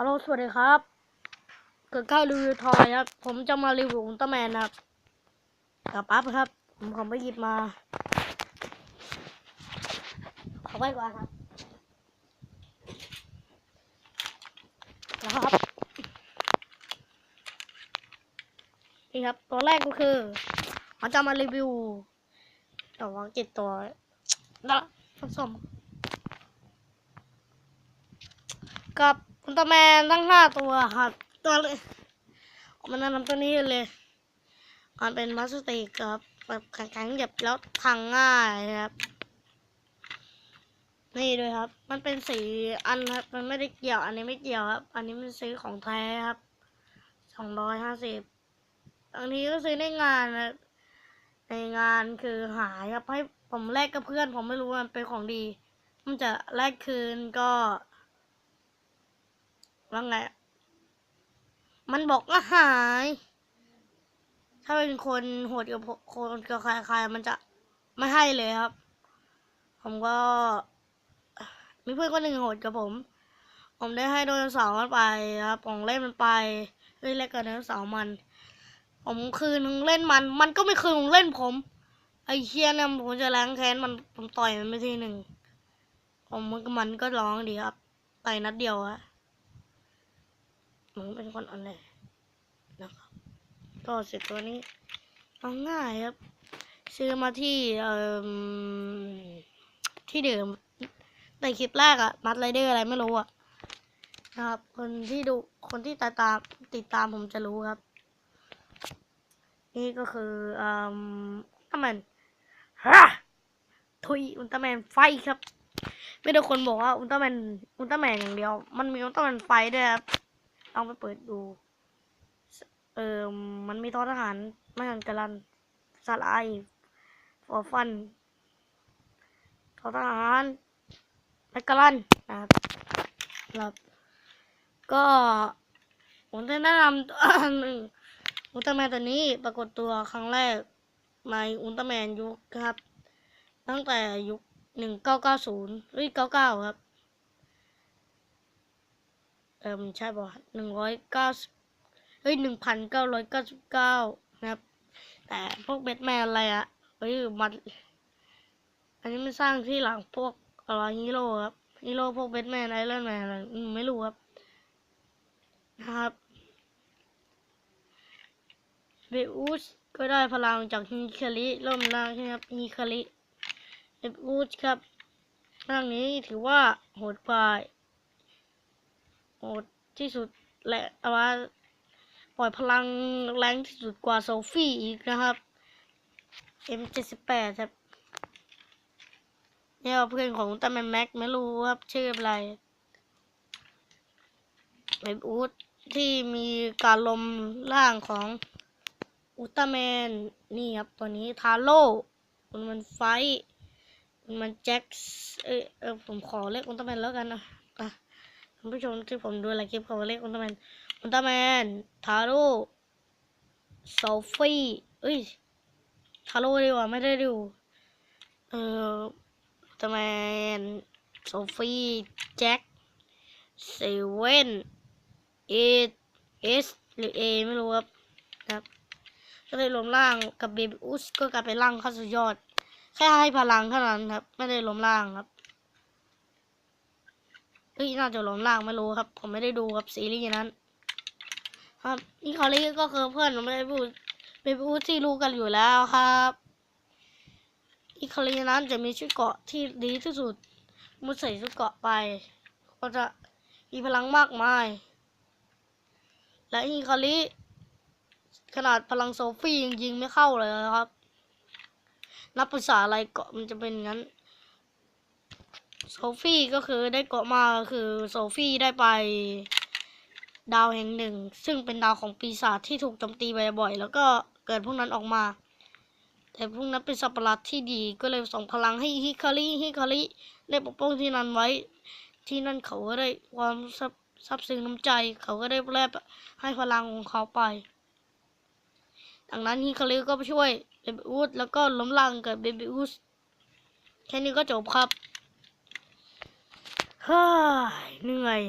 ฮัลโหลสวัสดีครับ เกิดข้าวรีวิวทอยครับ ผมจะมารีวิวอุลตร้าแมนครับ กับอัพครับ ผมขอไปหยิบมาขอไว้ก่อนครับนะครับ นี่ครับ ตัวแรกก็คือผมจะมารีวิวต่ว่าเจ็ดตัวนะผสมกับ อุลตร้าแมนทั้งห้าตัวครับตัวเลยมันแนะนำตัวนี้เลยมันเป็นมาสเตอร์ครับแบบแข็งๆหยับแล้วทางง่ายครับ นี่ด้วยครับ มันเป็นสีอันครับ มันไม่ได้เกี่ยว อันนี้ไม่เกี่ยวครับ อันนี้มันซื้อของแท้ครับสองร้อยห้าสิบบางทีก็ซื้อในงานนะในงานคือหายครับให้ผมแลกกับเพื่อน ผมไม่รู้มันเป็นของดี มันจะแลกคืนก็ ว่าไงอะมันบอกว่าหาย ถ้าเป็นคนโหดกับคนกับใครๆมันจะไม่ให้เลยครับ ผมก็ มีเพื่อนคนหนึ่งโหดกับผม ผมได้ให้โดนเสามันไปครับผมเล่นมันไปเล่นแรกกับไดนเสามัน ผมคืนนึงเล่นมัน มันก็ไม่คืนผมเล่นผม ไอ้เคียเนี่ยผมจะล้างแค้นมันผมต่อยมันไปทีหนึ่งผมมันก็มันก็ร้องดีครับต่อยนัดเดียวอะ มันเป็นคนอ่อนแอนะครับ ก็เสร็จตัวนี้เอาง่ายครับ ซื้อมาที่เอ่อที่เดิมในคลิปแรกอะมัดไรเดอร์อะไรไม่รู้อะนะครับ คนที่ดูคนที่ตาตามติดตามผมจะรู้ครับ นี่ก็คืออืมอุลตร้าแมนฮะทุยอุลตร้าแมนไฟครับไม่ได้คนบอกว่าอุลตร้าแมนอุลตร้าแมนอย่างเดียว มันมีอุลตร้าแมนไฟด้วยครับ องไปเปิดดู เออมันมีทอทหารไม่หันกะลันสลายฟอฟันทอทหารและกะลันนะครับครับก็ผมจะแนะนำหนึ่งอุลตร้าแมนตัวนี้ปรากฏตัวครั้งแรกในอุลตร้าแมนยุคครับ ตั้งแต่ยุคหนึ่งเก้าเก้าศูนย์หรือเก้าเก้าครับ อมใช่ป่ะหนึ่งร้อยเก้าเฮ้ยหนึ่งพันเก้าร้อยเก้าสิบเก้านะครับ แต่พวกแบทแมนอะไรอะเฮ้ยมันอันนี้มันสร้างที่หลังพวกอะไรฮีโร่ครับฮีโร่พวกแบทแมนไอรอนแมนอะไรอืมไม่รู้ครับนะครับเบอุสก็ได้พลังจากฮีคาริล่มล่างใช่ครับฮีคาริเบอุสครับร่างนี้ถือว่าโหดกว่า โหดที่สุดและแต่ว่าปล่อยพลังแรงที่สุดกว่าโซฟี่อีกนะครับ M78 ครับนี่เพื่อนของอุลตร้าแมนแม็กไม่รู้ครับชื่ออะไรเว็บอูดที่มีการลมร่างของอุลตร้าแมนนี่ครับตัวนี้ทาโร่มันมันไฟมันแจ็คเอยเออผมขอเรียกอุลตร้าแมนแล้วกันนะอะ ท่านผู้ชมที่ผมดูหลายคลิปเขาเรียกอุลตร้าแมนอุลตร้าแมนทาโร่โซฟี่เอ้ยทาโร่ดีกว่าไม่ได้ดูเอ่ออุลตร้าแมนโซฟี่แจ็คเซเว่นเอเอสหรือเอไม่รู้ครับครับก็เลยรวมร่างกับเบบี้อุสก็กลายเป็นร่างขั้นสุดยอด แค่ให้พลังเท่านั้นครับ ไม่ได้รวมร่างครับ เอ้ยน่าจะหลงล่างไม่รู้ครับ ผมไม่ได้ดูครับซีรีส์นั้น ครับนี่คอรี่ก็คือเพื่อนผมไม่ได้พูดเป็นพูดที่รู้กันอยู่แล้วครับอีคอรี่นั้นจะมีชุดเกาะที่ดีที่สุดมุดใส่ชุดเกาะไป ก็จะมีพลังมากมาย และอีคอรี่ขนาดพลังโซฟี่ยังยิงไม่เข้าเลยครับ นับภาษาอะไรเกาะมันจะเป็นงั้น โซฟี่ก็คือได้เกาะมาคือโซฟี่ได้ไป ดาวแห่งหนึ่ง ซึ่งเป็นดาวของปีศาจที่ถูกโจมตีบ่อยๆแล้วก็เกิดพวกนั้นออกมา แต่พวกนั้นเป็นสัประหลาดที่ดีก็เลยส่งพลังให้ฮิคาริฮิคาริได้ปกป้องที่นั่นไว้ ที่นั่นเขาก็ได้ความซับซับซึ้งน้ำใจ เขาก็ได้แลบให้พลังของเขาไปดังนั้นฮิคาริก็ไปช่วยเบบิอูดแล้วก็ล้มล้างกับเบบิอูดแค่นี้ก็จบครับ ฮ้ยเหนื่อย